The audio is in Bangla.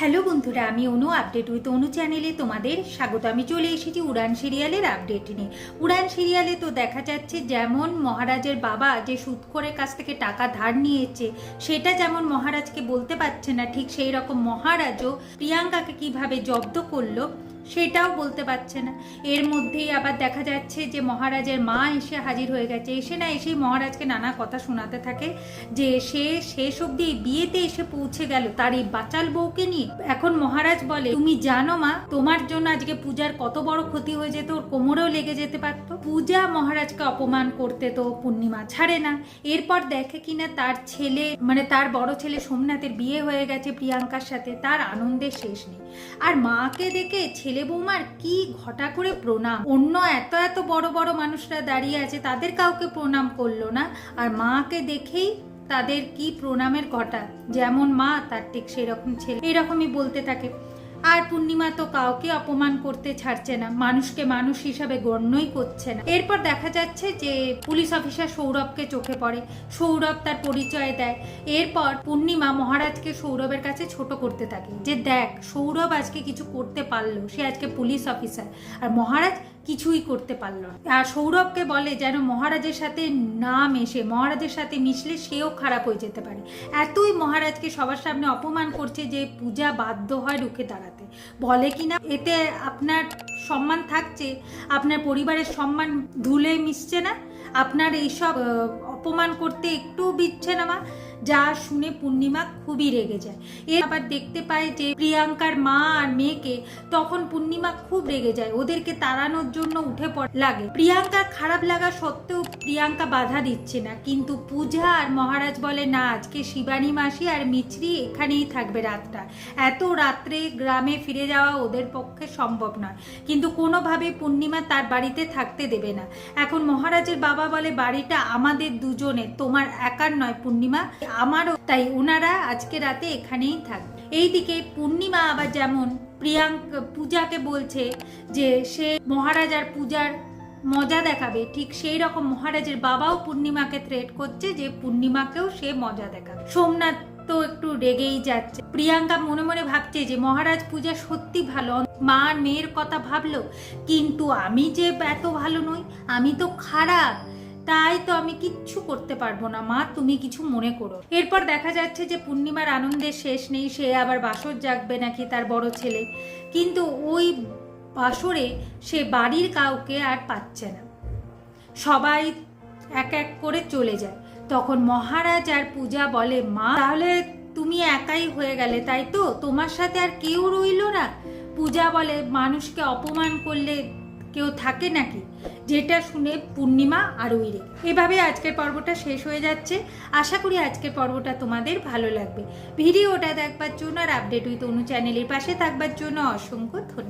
হ্যালো বন্ধুরা, আমি অনু আপডেট উইথ অনু চ্যানেলে তোমাদের স্বাগত। আমি চলে এসেছি উড়ান সিরিয়ালের আপডেট নিয়ে। উড়ান সিরিয়ালে তো দেখা যাচ্ছে যেমন মহারাজের বাবা যে সুৎখোরের কাছ থেকে টাকা ধার নিয়েছে, সেটা যেমন মহারাজকে বলতে পারছে না, ঠিক সেই রকম মহারাজও প্রিয়াঙ্কাকে কীভাবে জব্দ করল সেটাও বলতে পারছে না। এর মধ্যেই আবার দেখা যাচ্ছে যে মহারাজের মা এসে হাজির হয়ে গেছে। এসে না এসেই মহারাজকে নানা কথা শোনাতে থাকে যে সে শেষ অবধি বিয়েতে এসে পৌঁছে গেল তার এই বাচাল বউকে নিয়ে। এখন মহারাজ বলে, তুমি জানো মা, তোমার জন্য আজকে পূজার কত বড় ক্ষতি হয়ে যেত, ওর কোমরেও লেগে যেতে পারতো। পূজা মহারাজকে অপমান করতে তো পূর্ণিমা ছাড়ে না। এরপর দেখে কিনা তার ছেলে মানে তার বড় ছেলে সোমনাথের বিয়ে হয়ে গেছে প্রিয়াঙ্কার সাথে, তার আনন্দের শেষ নেই। আর মাকে দেখে ছেলে বৌমার কি ঘটা করে প্রণাম? অন্য এত এত বড় বড় মানুষরা দাঁড়িয়ে আছে, তাদের কাউকে প্রণাম করল না। আর মাকে দেখেই তাদের কি প্রণামের ঘটা? যেমন মা, তার ঠিক সেরকম ছেলে। এরকমই বলতে থাকে। আর পূর্ণিমা তো কাউকে অপমান করতে ছাড়ছে না, মানুষকে মানুষ হিসাবে গণ্যই করছে না। এরপর দেখা যাচ্ছে যে পুলিশ অফিসার সৌরভকে চোখে পড়ে, সৌরভ তার পরিচয় দেয়। এরপর পূর্ণিমা মহারাজকে সৌরভের কাছে ছোট করতে থাকে যে দেখ, সৌরভ আজকে কিছু করতে পারল, সে আজকে পুলিশ অফিসার। আর মহারাজ কিছুই করতে পারল না। আর সৌরভকে বলে যেন মহারাজের সাথে না মেশে, মহারাজের সাথে মিশলে সেও খারাপ হয়ে যেতে পারে। এতই মহারাজকে সবার সামনে অপমান করছে যে পূজা বাধ্য হয় রুখে দাঁড়াতে। বলে কি না, এতে আপনার সম্মান থাকছে? আপনার পরিবারের সম্মান ধুলে মিশছে না? আপনার এইসব অপমান করতে একটু বিচ্ছে না মা যা শুনে পূর্ণিমা খুবই রেগে যায়। এর আবার দেখতে পায় যে প্রিয়াঙ্কার মা আর মেয়েকে তখন পূর্ণিমা খুব রেগে যায়, ওদেরকে তাড়ানোর জন্য উঠে পড় লাগে। প্রিয়াঙ্কার খারাপ লাগা সত্ত্বেও প্রিয়াঙ্কা বাধা দিচ্ছে না, কিন্তু পূজা আর মহারাজ বলে, না, আজকে শিবানী মাসি আর মিছরি এখানেই থাকবে রাতটা। এত রাত্রে গ্রামে ফিরে যাওয়া ওদের পক্ষে সম্ভব নয়। কিন্তু কোনোভাবে পূর্ণিমা তার বাড়িতে থাকতে দেবে না। এখন মহারাজের বাবা বলে, বাড়িটা আমাদের দুজনের, তোমার একার নয় পূর্ণিমা। আমারও তাই ওনারা আজকে রাতে এখানেই থাকবে এইদিকে পূর্ণিমা আবার যেমন প্রিয়াঙ্কা পূজাকে বলছে যে সে মহারাজার পূজার মজা দেখাবে, ঠিক সেই রকম মহারাজের বাবাও পূর্ণিমাকে থ্রেট করছে যে পূর্ণিমাকেও সে মজা দেখাবে। সোমনাথ তো একটু রেগেই যাচ্ছে। প্রিয়াঙ্কা মনে মনে ভাবছে যে মহারাজ পূজা সত্যি ভালো, মা মেয়ের কথা ভাবলো, কিন্তু আমি যে এত ভালো নই, আমি তো খারাপ। তাই তো আমি কিচ্ছু করতে পারব না, মা, তুমি কিছু মনে করো। এরপর দেখা যাচ্ছে যে পূর্ণিমার আনন্দের শেষ নেই, সে আবার বাসর জাগবে নাকি তার বড় ছেলে। কিন্তু ওই বাসরে সে বাড়ির কাউকে আর পাচ্ছে না। সবাই এক এক করে চলে যায়। তখন মহারাজ আর পূজা বলে, মা, তাহলে তুমি একাই হয়ে গেলে, তাই তো? তোমার সাথে আর কেউ রইল না? পূজা বলে, মানুষকে অপমান করলে কেউ থাকে নাকি? যেটা শুনে পূর্ণিমা আর উইরে। এভাবে আজকের পর্বটা শেষ হয়ে যাচ্ছে। আশা করি আজকের পর্বটা তোমাদের ভালো লাগবে। ভিডিওটা দেখবার জন্য আর আপডেট উইথ অনু চ্যানেলের পাশে থাকবার জন্য অসংখ্য ধন্যবাদ।